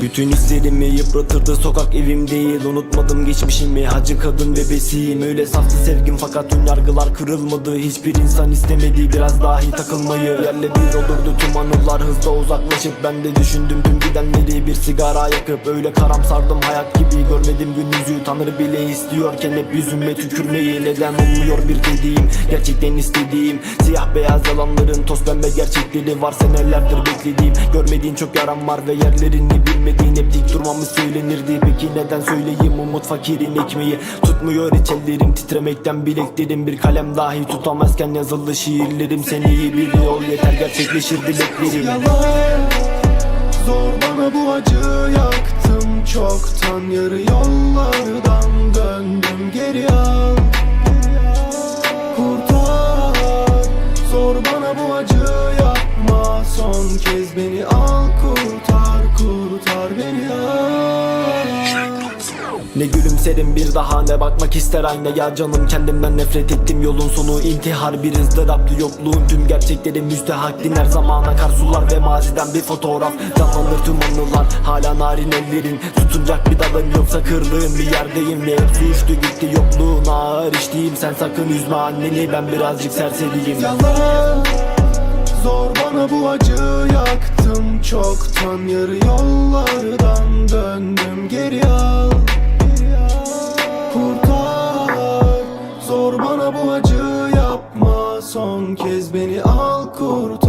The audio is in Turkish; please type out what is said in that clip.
Bütün hislerimi yıpratırdı sokak evim değil. Unutmadım geçmişimi hacı kadın bebesiyim Öyle saftı sevgim fakat ön yargılar kırılmadı. Hiçbir insan istemedi biraz dahi takılmayı. Yerle bir olurdu tüm anılar hızla uzaklaşıp Ben de düşündüm tüm gidenleri bir sigara yakıp. Öyle karamsardım hayat gibi görmedim gün yüzü. Tanrı bile istiyorken hep yüzüme tükürmeyi Neden olmuyor bir dediğim? Gerçekten istediğim Siyah beyaz yalanların toz pembe gerçekleri var. Senelerdir beklediğim görmediğin çok yaram var Ve yerlerini bilmediğin hep dik durmamı söylenirdi. Peki neden söyleyeyim umut fakirin ekmeği? Tutmuyor hiç ellerim titremekten bileklerim Bir kalem dahi tutamazken yazılı şiirlerim. Seni iyi bir yol yeter gerçekleşir dileklerim. Zor bana bu acı yaktım. Çoktan Yarı yollardan döndüm. Geri al Kurtar. Zor bana bu acı yapma. Son kez beni al Ne gülümserim bir daha ne bakmak ister aynaya Canım kendimden nefret ettim. Yolun sonu intihar Bir ızdıraplı yokluğun. Tüm gerçekleri müstehak Dinler. Zamana kar sular ve maziden bir fotoğraf. Canlanır tüm anılar hala narin ellerin. Tutunacak bir dalın yoksa kırdığım bir yerdeyim. Ve hepsi uçtu gitti yokluğun ağır içtiğim. Sen sakın üzme anneni ben birazcık serseriyim. Yalan Zor bana bu acı yaktım. Çoktan Yarı yollardan Son kez beni al kurtar